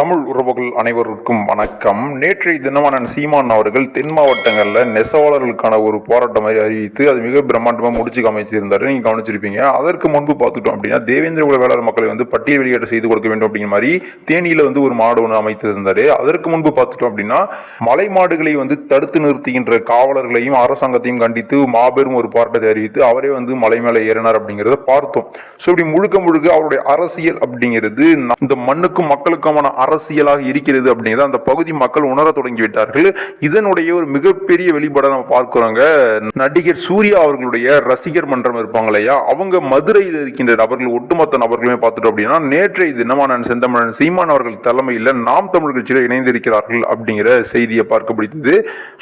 தமிழ் உறவுகள் அனைவருக்கும் வணக்கம். நேற்றைய தினமான சீமான் அவர்கள் தென் மாவட்டங்களில் நெசவாளர்களுக்கான ஒரு போராட்டம் மாதிரி அறிவித்து அது மிக பிரம்மாண்டமாக முடிச்சு காமிச்சிருந்தாரு. நீங்கள் கவனிச்சிருப்பீங்க. அதற்கு முன்பு பார்த்துட்டோம் அப்படின்னா தேவேந்திர குல வேளாளர் மக்களை வந்து பட்டியல் வெளியேற்ற செய்து கொடுக்க வேண்டும் அப்படிங்கிற மாதிரி தேனியில் வந்து ஒரு மாடு ஒன்று அமைத்திருந்தாரு. அதற்கு முன்பு பார்த்துட்டோம் அப்படின்னா மலை மாடுகளை வந்து தடுத்து நிறுத்துகின்ற காவலர்களையும் அரசாங்கத்தையும் கண்டித்து மாபெரும் ஒரு போராட்டத்தை அறிவித்து அவரே வந்து மலை மேலே ஏறினார் அப்படிங்கிறத பார்த்தோம். ஸோ இப்படி முழுக்க முழுக்க அவருடைய அரசியல் அப்படிங்கிறது இந்த மண்ணுக்கும் மக்களுக்குமான அரசியலாக இருக்கிறது அப்படிங்கிறத அந்த பகுதி மக்கள் உணர தொடங்கி விட்டார்கள் இதனுடைய ஒரு மிகப்பெரிய வெளிப்பாடை நம்ம பார்க்கிறோங்க. நடிகர் சூர்யா அவர்களுடைய ரசிகர் மன்றம் இருப்பாங்க இல்லையா? அவங்க மதுரையில் இருக்கின்ற நபர்கள் ஒட்டுமொத்த நபர்களுமே பார்த்துட்டோம் அப்படின்னா நேற்றைய தினமான செந்தமிழன் சீமான் அவர்கள் தலைமையில் நாம் தமிழ் கட்சியில் இணைந்திருக்கிறார்கள் அப்படிங்கிற செய்தியை பார்க்க பிடித்தது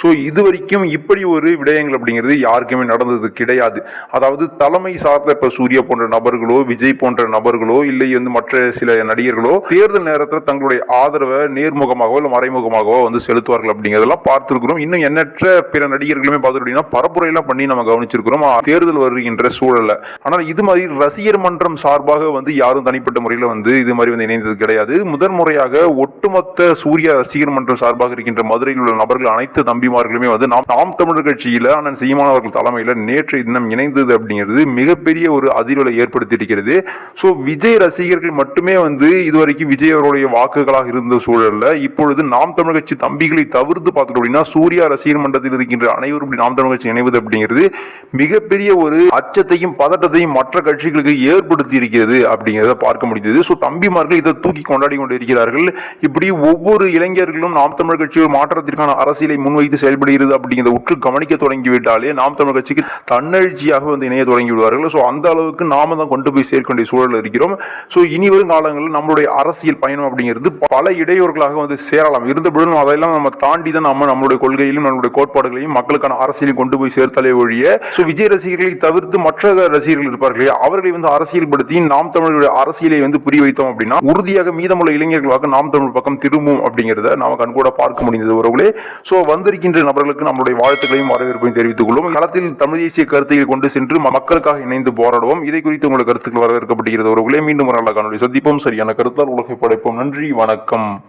ஸோ இதுவரைக்கும் இப்படி ஒரு விடயங்கள் அப்படிங்கிறது யாருக்குமே நடந்தது கிடையாது. அதாவது தலைமை சார்ந்த இப்போ சூர்யா போன்ற நபர்களோ விஜய் போன்ற நபர்களோ இல்லை வந்து மற்ற சில நடிகர்களோ தேர்தல் நேரத்தில் தங்களுடைய ஆதரவை நேர்முகமாகவோ இல்லை மறைமுகமாகவோ வந்து செலுத்துவார்கள் அப்படிங்கிறதெல்லாம் பார்த்துருக்கிறோம். இன்னும் எண்ணற்ற பிற நடிகர்களுமே பார்த்துட்டு பரப்புரையெல்லாம் பண்ணி நம்ம கவனிச்சிருக்கிறோம். தேர்தல் வருகின்ற சூழல்ல. ஆனால் இது மாதிரி ரசிகர் மன்றம் சார்பாக வந்து யாரும் தனிப்பட்ட முறையில் வந்து இது மாதிரி வந்து இணைந்தது கிடையாது. முதன் முறையாக ஒட்டுமொத்த சூர்யா ரசிகர் மன்றம் சார்பாக இருக்கின்ற மதுரையில் உள்ள நபர்கள் அனைத்து தம்பிமார்களுமே வந்து நாம் நாம் தமிழர் கட்சியில் அண்ணன் சீமான் அவர்கள் தலைமையில் நேற்றைய தினம் இணைந்தது அப்படிங்கிறது மிகப்பெரிய ஒரு அதிர்வலை ஏற்படுத்தி இருக்கிறது ஸோ விஜய் ரசிகர்கள் மட்டுமே வந்து இதுவரைக்கும் விஜய் அவருடைய வாக்கு வாக்குகளாக இருந்த சூழல்ல இப்பொழுது நாம் தமிழ் கட்சி தம்பிகளை தவிர்த்து பார்த்துட்டோம் அப்படின்னா சூர்யா ரசிகர் மன்றத்தில் இருக்கின்ற அனைவரும் நாம் தமிழ் கட்சி இணைவது அப்படிங்கிறது மிகப்பெரிய ஒரு அச்சத்தையும் பதட்டத்தையும் மற்ற கட்சிகளுக்கு ஏற்படுத்தி இருக்கிறது அப்படிங்கிறத பார்க்க முடிந்தது. ஸோ தம்பிமார்கள் இதை தூக்கி கொண்டாடி கொண்டு இருக்கிறார்கள். இப்படி ஒவ்வொரு இளைஞர்களும் நாம் தமிழ் கட்சி மாற்றத்திற்கான அரசியலை முன்வைத்து செயல்படுகிறது அப்படிங்கிறத உற்று கவனிக்க தொடங்கிவிட்டாலே நாம் தமிழ் கட்சிக்கு தன்னெழுச்சியாக வந்து இணைய தொடங்கி விடுவார்கள் ஸோ அந்த அளவுக்கு நாம தான் கொண்டு போய் சேர்க்க வேண்டிய சூழல் இருக்கிறோம். ஸோ இனி வரும் காலங்களில் நம்மளுடைய அரசியல் பயணம் அப்படிங்கிறது பல இடையூறுகளாக வந்து சேரலாம். இருந்தபொழுதும் அதையெல்லாம் நம்ம தாண்டி தான் நம்ம நம்மளுடைய கொள்கையிலும் நம்மளுடைய கோட்பாடுகளையும் மக்களுக்கான அரசியலையும் கொண்டு போய் சேர்த்தாலே ஒழிய ஸோ விஜய் ரசிகர்களை தவிர்த்து மற்ற ரசிகர்கள் இருப்பார்கள் அவர்களை வந்து அரசியல்படுத்தி நாம் தமிழருடைய அரசியலை வந்து புரிய வைத்தோம் அப்படின்னா உறுதியாக மீதமுள்ள இளைஞர்களாக நாம் தமிழ் பக்கம் திரும்பும் அப்படிங்கிறத நாம கண்கூட பார்க்க முடிந்தது உறவுகளே. ஸோ வந்திருக்கின்ற நபர்களுக்கு நம்மளுடைய வாழ்த்துக்களையும் வரவேற்பையும் தெரிவித்துக் கொள்வோம். களத்தில் தமிழ் தேசிய கருத்துக்களை கொண்டு சென்று மக்களுக்காக இணைந்து போராடுவோம். இதை குறித்து உங்களுக்கு கருத்துக்கள் வரவேற்கப்படுகிறது உறவுகளே. மீண்டும் ஒரு நல்ல காணொலி சந்திப்போம். சரியான கருத்தால் உலகை படைப்போம். நன்றி வணக்கம்.